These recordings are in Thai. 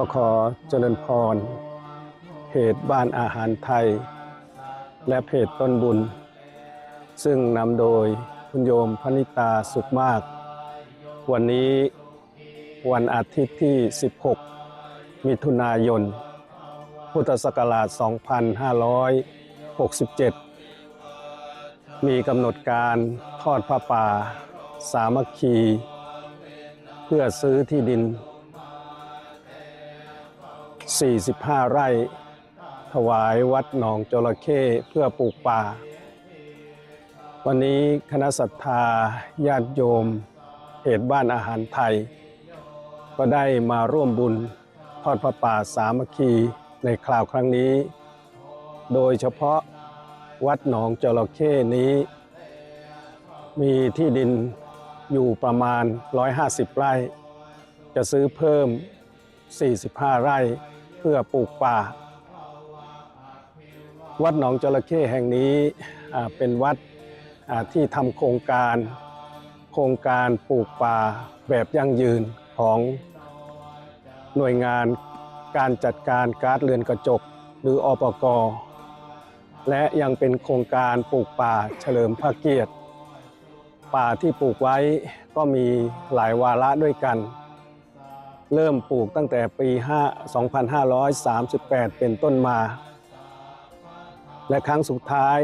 ก็ขอเจริญพรเพจบ้านอาหารไทย และเพจต้นบุญ ซึ่งนำโดยคุณโยมพนิตาสุขมาก วันนี้วันอาทิตย์ที่ 16 มิถุนายน พุทธศักราช 2567 มีกำหนดการทอดพระป่า สามัคคี เพื่อซื้อที่ดิน 45 ไร่ ถวายวัดหนองจระเข้เพื่อปลูกป่า วันนี้คณะศรัทธาญาติโยมเพจบ้านอาหารไทย ก็ได้มาร่วมบุญทอดพระป่าสามัคคีในคราวครั้งนี้ โดยเฉพาะวัดหนองจระเข้นี้ มีที่ดินอยู่ประมาณ 150 ไร่ จะซื้อเพิ่ม 45 ไร่ เพื่อปลูกป่า วัดหนองจระเข้แห่งนี้เป็นวัดที่ทำโครงการ โครงการปลูกป่าแบบยั่งยืนของหน่วยงานการจัดการก๊าซเรือนกระจก หรืออปกและยังเป็นโครงการปลูกป่าเฉลิมพระเกียรติ ป่าที่ปลูกไว้ก็มีหลายวาระด้วยกัน เริ่มปลูกตั้งแต่ปี5 2538 เป็นต้นมา และครั้งสุดท้าย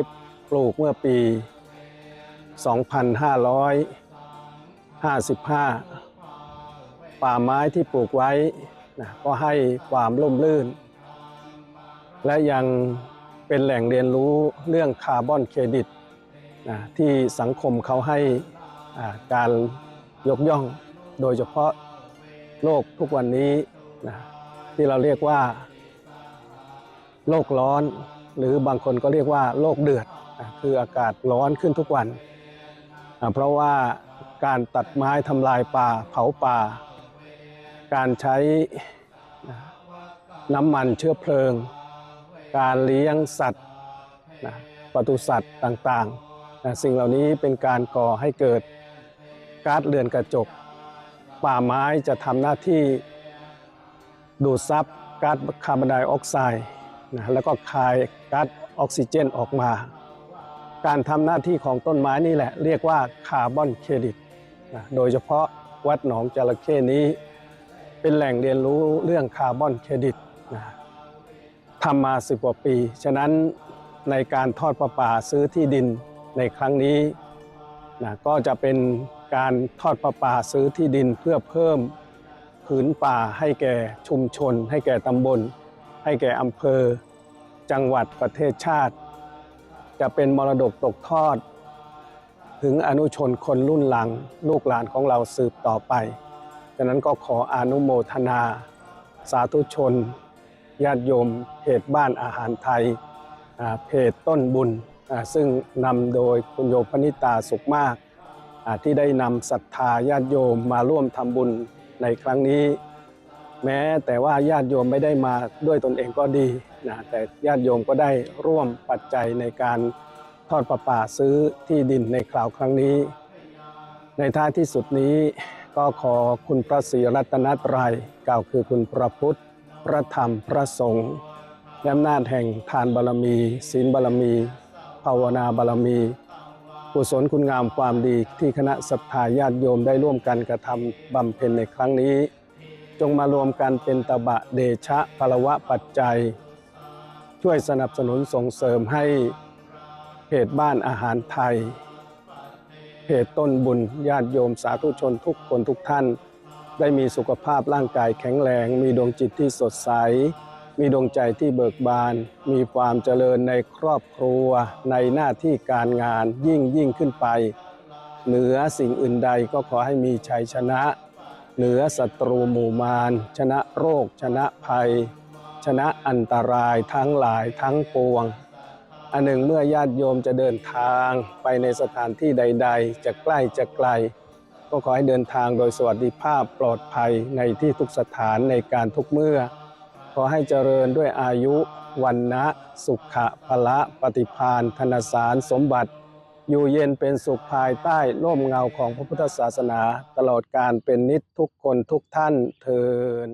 ปลูกเมื่อปี 2555 ป่าไม้ที่ปลูกไว้นะก็ให้ความร่มรื่น และยังเป็นแหล่งเรียนรู้เรื่องคาร์บอนเครดิตนะที่สังคมเขาให้การยกย่องโดยเฉพาะ โลกทุกวันนี้นะที่เราเรียกว่า โลกร้อน หรือบางคนก็เรียกว่าโลกเดือดนะคืออากาศร้อนขึ้นทุกวันอ่าเพราะว่าการตัดไม้ทำลายป่าเผาป่า การใช้นะน้ำมันเชื้อเพลิง การเลี้ยงสัตว์นะปศุสัตว์ต่างๆนะสิ่งเหล่านี้เป็นการก่อให้เกิดก๊าซเรือนกระจก ป่าไม้จะทำหน้าที่ดูดซับก๊าซคาร์บอนไดออกไซด์นะแล้วก็คายก๊าซออกซิเจนออกมา การทำหน้าที่ของต้นไม้นี่แหละ เรียกว่าคาร์บอนเครดิตนะโดยเฉพาะวัดหนองจระเข้นี้เป็นแหล่งเรียนรู้เรื่องคาร์บอนเครดิตนะทำมาสิบกว่าปี ฉะนั้นในการทอดประป่าซื้อที่ดินในครั้งนี้นะก็จะเป็น การทอดประปาซื้อที่ดินเพื่อเพิ่มผืนป่าให้แก่ชุมชน ให้แก่ตำบล ให้แก่อำเภอ จังหวัดประเทศชาติ จะเป็นมรดกตกทอด ถึงอนุชนคนรุ่นหลัง ลูกหลานของเราสืบต่อไปฉะนั้นก็ขออนุโมทนา สาธุชน ญาติโยมเพจบ้านอาหารไทยเพจต้นบุญซึ่งนำโดยคุณโยพนิตาสุขมาก ที่ได้นำศรัทธาญาติโยมมาร่วมทำบุญในครั้งนี้ แม้แต่ว่าญาติโยมไม่ได้มาด้วยตนเองก็ดีนะแต่ญาติโยมก็ได้ร่วมปัจจัยในการทอดประป่าซื้อที่ดินในคราวครั้งนี้ ในท้ายที่สุดนี้ก็ขอคุณพระศรีรัตนตรัยกล่าวคือคุณพระพุทธ พระธรรมพระสงฆ์และอำนาจแห่งทานบารมี ศีลบารมี ภาวนาบารมี กุศลคุณงามความดีที่คณะศรัทธาญาติโยมได้ร่วมกันกระทำบำเพ็ญในครั้งนี้ จงมารวมกันเป็นตบะเดชะพลวะปัจจัย ช่วยสนับสนุนส่งเสริมให้เพจบ้านอาหารไทย เพจต้นบุญญาติโยมสาธุชนทุกคนทุกท่าน ได้มีสุขภาพร่างกายแข็งแรง มีดวงจิตที่สดใส มีดวงใจที่เบิกบาน มีความเจริญในครอบครัว ในหน้าที่การงานยิ่งยิ่งขึ้นไป เหนือสิ่งอื่นใดก็ขอให้มีชัยชนะ เหนือศัตรูหมู่มาร ชนะโรค ชนะภัย ชนะอันตรายทั้งหลายทั้งปวง อันหนึ่งเมื่อญาติโยมจะเดินทางไปในสถานที่ใด ๆ จะใกล้จะไกลก็ขอให้เดินทางโดยสวัสดิภาพปลอดภัยในที่ทุกสถานในการทุกเมื่อ ขอให้เจริญด้วยอายุวันนะสุขะพละปฏิพานธนสารสมบัติ อยู่เย็นเป็นสุขภายใต้ร่มเงาของพระพุทธศาสนา ตลอดการเป็นนิจทุกคนทุกท่านเทิน